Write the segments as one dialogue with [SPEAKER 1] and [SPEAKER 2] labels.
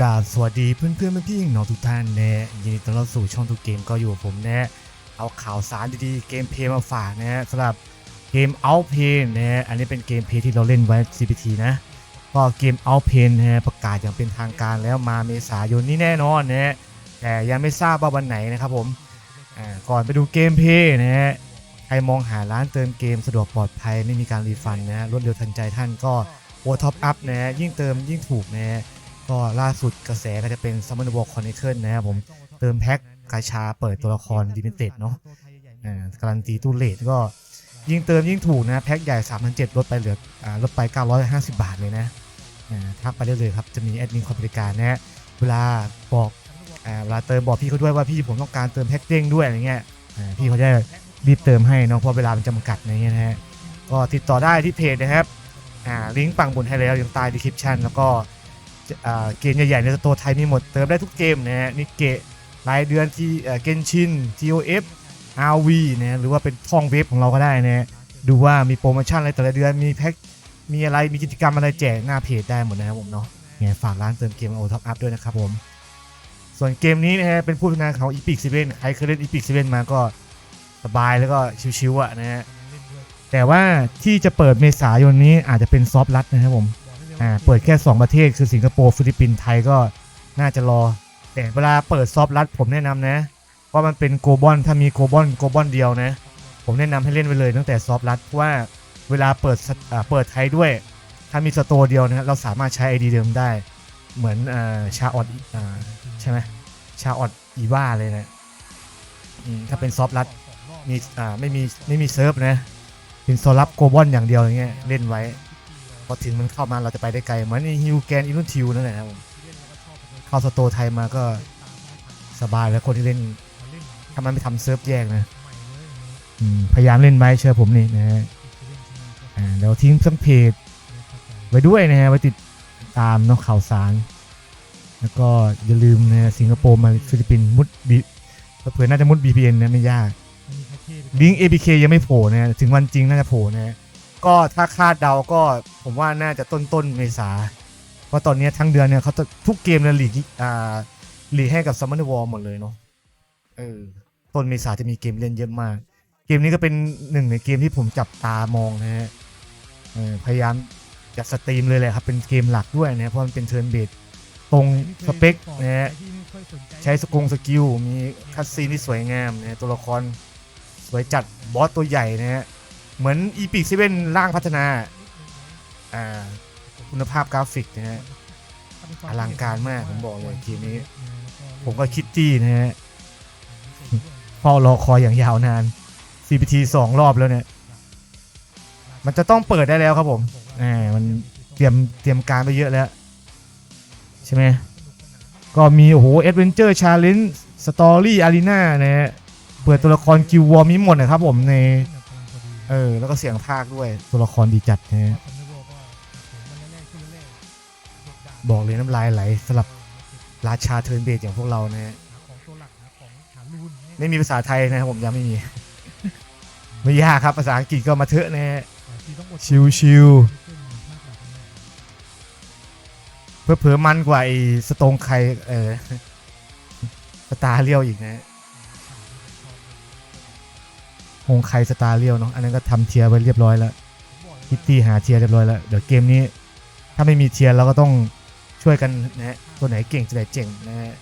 [SPEAKER 1] กาสวัสดีเพื่อนเพื่อนๆพี่ๆน้องทุกท่านนะยินดีต้อนรับสู่ช่องทุกเกมก็อยู่กับผมนะเอาข่าวสารดีๆเกมเพลย์มาฝากนะสำหรับเกม Out p a y นะอันนี้เป็นเกมเพลย์ที่เราเล่นไว้ CPT นะก็เกม Out p a y นะประกาศอย่างเป็นทางการแล้วมาเมษายนนี้แน่นอนนะแต่ยังไม่ทราบว่าวันไหนนะครับผมก่อนไปดูเกมเพลย์นะฮะใครมองหาร้านเติมเกมสะดวกปลอดภัยไม่มีการรีฟันนะรวดเร็วทันใจท่านก็โอท็อปอัพนะยิ่งเติมยิ่งถูกนะ ก็ล่าสุดกระแสก็จะเป็น Summon War Chronicle นะครับผมเติมแพ็คกาชาเปิดตัวละครดิมิเต็ดเนาะการันตีตู้เลทก็ยิ่งเติมยิ่งถูกนะ แพ็คใหญ่ 3,700ลดไปเหลืออ่าลดไป 950 บาทเลยนะทักไปได้เลยครับ จะมีแอดมินคอมบริการนะ เวลาบอกเวลาเติมบอกพี่เขาด้วยว่าพี่ผมต้องการเติมแพ็คเด้งด้วยอะไรเงี้ยพี่เขาจะรีบเติมให้เนาะเพราะเวลามันจำกัดอะไรเงี้ยนะฮะก็ติดต่อได้ที่เพจนะครับลิงก์ปังบนให้แล้วอยู่ใต้ดีคริปชันแล้วก็ เกมใหญ่ๆในตร์ไทยมีหมดเติมได้ทุกเกมนะฮะนิเกะรายเดือนที่เกนชิน TOF RV นะหรือว่าเป็นท่องเว็บของเราก็ได้นะฮะดูว่ามีโปรโมชั่นอะไรแต่ละเดือนมีแพ็คมีอะไรมีกิจกรรมอะไรแจกหน้าเพจได้หมดนะครับผมเนาะไงฝากร้านเติมเกมโอท็อปอัพด้วยนะครับผมส่วนเกมนี้นะฮะเป็นผู้พัฒนาของ Epic 7ใครเคยเล่น Epic 7มาก็สบายแล้วก็ชิวๆอะนะฮะแต่ว่าที่จะเปิดเมษายนนี้อาจจะเป็นซอฟต์ลัดนะครับผม อ่าเปิดแค่ 2 ประเทศคือสิงคโปร์ฟิลิปปินส์ไทยก็น่าจะรอ แต่เวลาเปิดซอฟต์รัดผมแนะนำนะว่ามันเป็นโกบอลถ้ามีโกบอลโกบอลเดียวนะ ผมแนะนำให้เล่นไปเลยตั้งแต่ซอฟต์รัดเพราะว่าเวลาเปิดเปิดไทยด้วย ถ้ามีสโตร์เดียวนะเราสามารถใช้ ID เดิมได้ เหมือนอชาออดอ่าใช่ไหมชาออดอีว่าเลยนะถ้าเป็นซอฟต์รัดมีไม่มีไม่มีเซิร์ฟนะเป็นโซลับโกบอลอย่างเดียวอย่างเงี้ยเล่นไว้ พอถึงมันเข้ามาเราจะไปได้ไกลเหมือนฮิวแกนอินุทิวนั่นแหละครับผมเข้าสโตไทยมาก็สบายแล้วคนที่เล่นถ้ามันไม่ทำเซิร์ฟแยกนะพยายามเล่นไว้เชื่อผมนี่นะฮะเดี๋ยวทิ้งสัมเพจไว้ด้วยนะฮะไว้ติดตามเนาะข่าวสาร แล้วก็อย่าลืมนะสิงคโปร์มาฟิลิปปินส์มุดบีเผื่อน่าจะมุด VPN นะไม่ยากลิงก์ APK ยังไม่โผล่นะถึงวันจริงน่าจะโผล่นะ ก็ถ้าคาดเดาก็ผมว่าน่าจะต้นต้นๆเมษา เพราะตอนนี้ทั้งเดือนเนี่ยเขาทุกเกมเนี่ยหลีกอ่าหลีกให้กับซัมเมอร์วอลหมดเลยเนาะเออต้นเมษาจะมีเกมเล่นเยอะมาก เกมนี้ก็เป็นหนึ่งในเกมที่ผมจับตามองนะฮะพยายามจะสตรีมเลยแหละครับเป็นเกมหลักด้วยนะเพราะมันเป็นเทิร์นเบสตรงสเปคนะฮะใช้สกงสกิลมีคัตซีนที่สวยงามนะตัวละครสวยจัดบอสตัวใหญ่นะฮะ เหมือนอีพิกเซเว่นร่างพัฒนาอ่าคุณภาพกราฟิกนะฮะ อลังการมากผมบอกเลยทีนี้ ผมก็คิดจี้นะฮะเฝ้ารอคอยอย่างยาวนาน CPT สองรอบแล้วเนี่ย มันจะต้องเปิดได้แล้วครับผมอ่ามันเตรียมเตรียมการไปเยอะแล้ว ใช่ไหมก็มีโอ้โห Adventure Challenge Story Arena นะฮะเปิดตัวละครกิววอร์มีหมดนะครับผมใน เออ แล้วก็เสียงภาคด้วย ตัวละครดีจัดนะฮะบอกเลยน้ำลายไหลสำหรับราชาเทิร์นเบสอย่างพวกเรานะฮะไม่มีภาษาไทยนะครับผมยังไม่มี ไม่ยากครับภาษาอังกฤษก็มาเถอะนะฮะชิวชิวเพื่อเผื่อๆมันกว่าไอ้สโตงไคเออสตาร์เลียวอีกนะ ฮะฮงไคสตาร์เรียวเนาะอันนั้นก็ทำเทียร์ไว้เรียบร้อยแล้วคิตตี้หาเทียร์เรียบร้อยแล้วเดี๋ยวเกมนี้ ถ้าไม่มีเทียร์เราก็ต้องช่วยกันนะฮะตัวไหนเก่งตัวไหนเจ๋งนะฮะ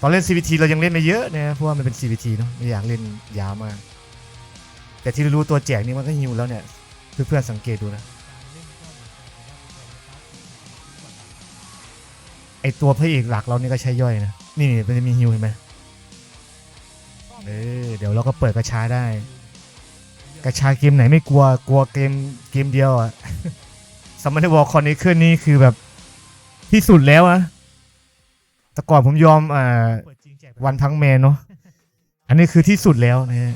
[SPEAKER 1] ตอนเล่น CVT เรายังเล่นไม่เยอะนะเพราะว่ามันเป็น CVT เนาะไม่อยากเล่นยาวมาก แต่ที่รู้ตัวแจกนี่มันก็ฮิวแล้วเนี่ยเพื่อนๆสังเกตดูนะไอตัวพระเอกหลักเรานี่ก็ใช้ย่อยนะ นี่มันจะมีฮิวเห็นไหม เออเดี๋ยวเราก็เปิดกระชาได้ กระชาเกมไหนไม่กลัวกลัวเกมเกมเดียวอะสมัยวอลคอนนี้ขึ้นนี่คือแบบที่สุดแล้วอะแต่ก่อนผมยอมอ่าวันพังแมนเนาะอันนี้คือที่สุดแล้วนะฮะ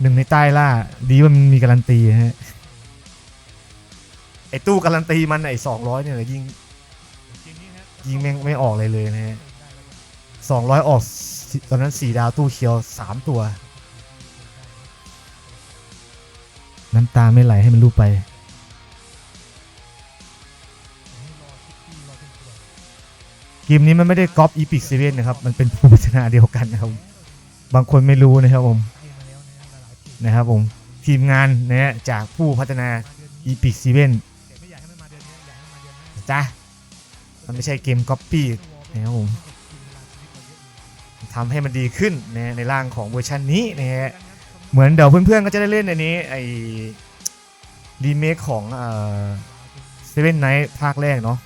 [SPEAKER 1] หนึ่งในใต้ล่า ดีว่ามันมีการันตีฮะไอตู้การันตีมันไอสองร้อยเนี่ยแหละยิงยิงแม่งไม่ออกเลยเลยนะฮะสองร้อยออกสิ ตอนนั้นสี่ดาวตู้เคียวสามตัว น้ำตาไม่ไหลให้มันรู้ไป เกมนี้มันไม่ได้ก๊อปอีพิกซีเรียสนะครับ มันเป็นผู้พัฒนาเดียวกันนะครับ บางคนไม่รู้นะครับผม นะครับผม ทีมงานนะฮะจากผู้พัฒนาอีพิกซีเว่นจ้ามันไม่ใช่เกมก๊อปปี้นะครับผม ทำให้มันดีขึ้นนะในร่างของเวอร์ชันนี้นะฮะเหมือนเดี๋ยวเพื่อนๆก็จะได้เล่นอันนี้ไอ้รีเมคของเอ่อเซเว่นไนท์ภาคแรกเนาะ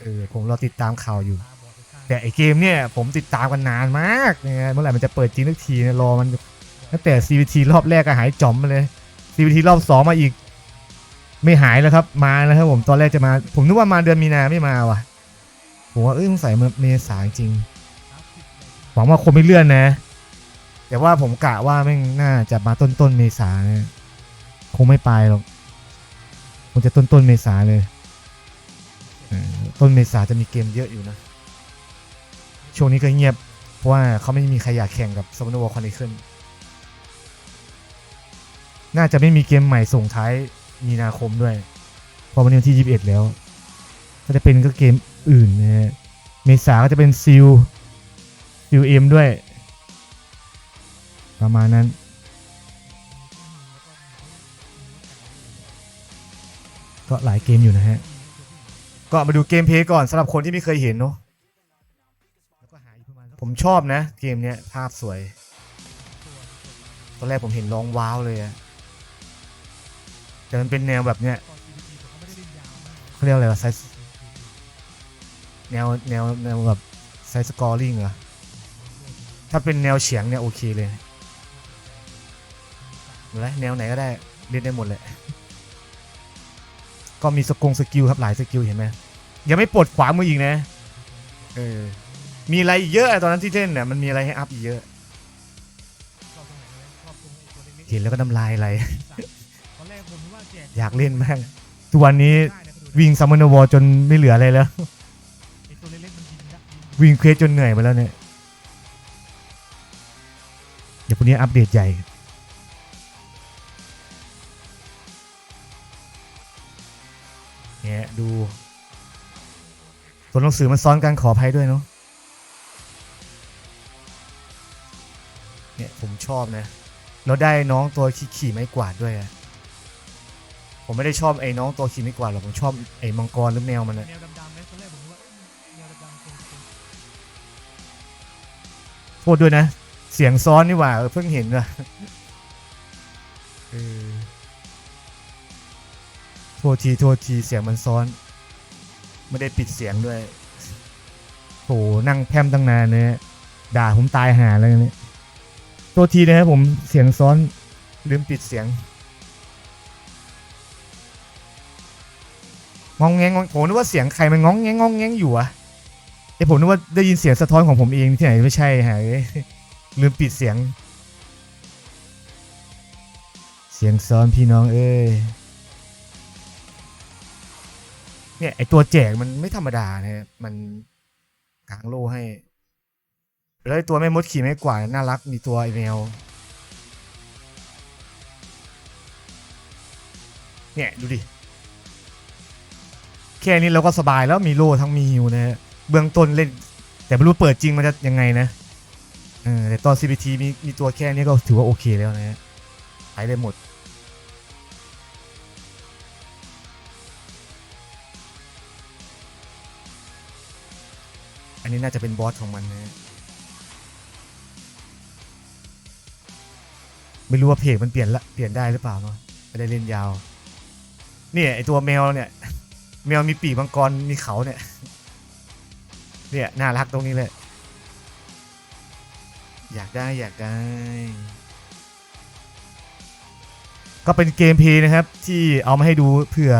[SPEAKER 1] เออผมรอติดตามข่าวอยู่ แต่ไอเกมเนี่ยผมติดตามกันนานมากเนี่ยเมื่อไหร่มันจะเปิดจริงทุกทีเนี่ยรอมันตั้งแต่ CVT รอบแรกก็หายจอมมาเลย CVT รอบ2มาอีก ไม่หายแล้วครับ มาแล้วครับผมตอนแรกจะมา ผมนึกว่ามาเดือนมีนาไม่มาว่ะผมว่าเอ้ยสงสัยเมษาจริง หวังว่าคงไม่เลื่อนนะ แต่ว่าผมกะว่าแม่งน่าจะมาต้นต้นๆเมษาเนี่ยคงไม่ไปหรอกคงจะต้นต้นๆเมษาเลยต้นเมษาจะมีเกมเยอะอยู่นะ ช่วงนี้ก็เงียบ เพราะว่าเขาไม่มีใครอยากแข่งกับสมนวคอนเนคนน่าจะไม่มีเกมใหม่ส่งท้ายมีนาคมด้วยเพราะวันนี้วันที่ 21 แล้วก็จะเป็นก็เกมอื่นนะฮะ เมษาก็จะเป็นซิล ซิลเอ็มด้วย ประมาณนั้น ก็หลายเกมอยู่นะฮะ ก็มาดูเกมเพลย์ก่อนสำหรับคนที่ไม่เคยเห็นเนาะผมชอบนะ เกมเนี้ยภาพสวย ตอนแรกผมเห็นร้องว้าวเลยอะแต่มันเป็นแนวแบบเนี้ยเขาเรียกอะไรวะไซส์แนวแนวแนวแบบไซส์สกอร์ลิงเหรอ ถ้าเป็นแนวเฉียงเนี่ยโอเคเลยหรือไรแนวไหนก็ได้เล่นได้หมดเลย ก็มีสกงสกิลครับหลายสกิลเห็นไหมยังไม่ปลดขวามืออีกนะ เออ มีอะไรอีกเยอะตอนนั้นที่เล่นเนี่ยมันมีอะไรให้อัพอีกเยอะ เห็นแล้วก็น้ำลายไหลอยากเล่นมากทุกวันนี้วิ่งซัมมอนวอลจนไม่เหลืออะไรแล้ว วิ่งเควสจนเหนื่อยไปแล้วเนี่ยเดี๋ยวพรุ่งนี้อัปเดตใหญ่เนี่ยดูตัวหนังสือมันซ้อนกันขออภัยด้วยเนาะเนี่ยผมชอบนะแล้วได้น้องตัวขี่ขี่ไม้กวาดด้วยอะผมไม่ได้ชอบไอ้น้องตัวขี่ไม้กวาดหรอกผมชอบไอ้มังกรหรือแมวมันอะ
[SPEAKER 2] แนวดำๆไหมตอนแรกผมนึกว่าแนวดำๆคง
[SPEAKER 1] โทษด้วยนะ เสียงซ้อนนี่หว่าเออเพิ่งเห็นว่ะเออโทษทีโทษทีเสียงมันซ้อน ไม่ได้ปิดเสียงด้วยโหนั่งแพร่มตั้งนานเนี่ยด่าผมตายหาแล้วเนี่ยโทษทีนะครับผมเสียงซ้อนลืมปิดเสียงงองแงงงองผมนึกว่าเสียงใครมันงองแงงงองแงงอยู่อะไอยผมนึกว่าได้ยินเสียงสะท้อนของผมเองที่ไหนไม่ใช่ฮะเอ้ย ลืมปิดเสียง เสียงซ้อนพี่น้องเอ้ย เนี่ยไอตัวแจกมันไม่ธรรมดานะฮะมันกางโล่ให้ แล้วไอตัวแม่มดขี่ไม่กวาดน่ารักมีตัวไอแมวเนี่ย ดูดิ แค่นี้เราก็สบายแล้วมีโล่ทั้งมีฮิวนะเบื้องต้นเล่น แต่ไม่รู้เปิดจริงมันจะยังไงนะ เออแต่ตอน CPT มีมีตัวแค่นี้ก็ถือว่าโอเคแล้วนะฮะใช้ได้หมด อันนี้น่าจะเป็นบอสของมันนะฮะไม่รู้ว่าเพจมันเปลี่ยนละเปลี่ยนได้หรือเปล่าเนาะไม่ได้เล่นยาว เนี่ยไอตัวแมวเนี่ย แมวมีปีกมังกรมีเขาเนี่ย เนี่ยน่ารักตรงนี้เลย อยากได้อยากได้ ก็เป็นเกมเพย์นะครับ ที่เอามาให้ดูเผื่อ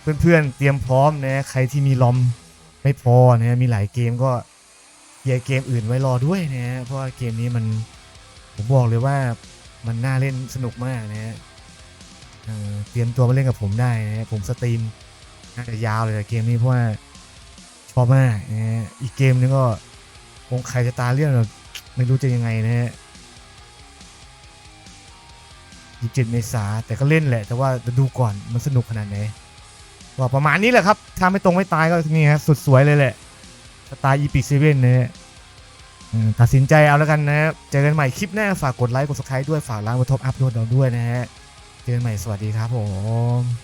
[SPEAKER 1] เพื่อนๆเตรียมพร้อมนะใครที่มีลอมไม่พอนะมีหลายเกมก็เคลียร์เกมอื่นไว้รอด้วยนะเพราะว่าเกมนี้มันผมบอกเลยว่ามันน่าเล่นสนุกมากนะเตรียมตัวมาเล่นกับผมได้นะผมสตรีมน่าจะยาวเลยอะเกมนี้เพราะว่าชอบมากนะอีกเกมนึงก็คงใครจะตาเรื่องเไม่รู้จะยังไงนะฮะยี่สิบเจ็ดเมษาแต่ก็เล่นแหละ แต่ว่าจะดูก่อนมันสนุกขนาดไหนก็ประมาณนี้แหละครับ ถ้าไม่ตรงไม่ตายก็นี่ฮะสุดสวยเลยแหละสไตล์อีพิกเซเว่นนะฮะตัดสินใจเอาแล้วกันนะเจอกันใหม่คลิปหน้า ฝากกดไลค์กด subscribe ด้วยฝากร้านวัตท็อปอัพด้วยเราด้วยนะฮะ เจอกันใหม่สวัสดีครับผม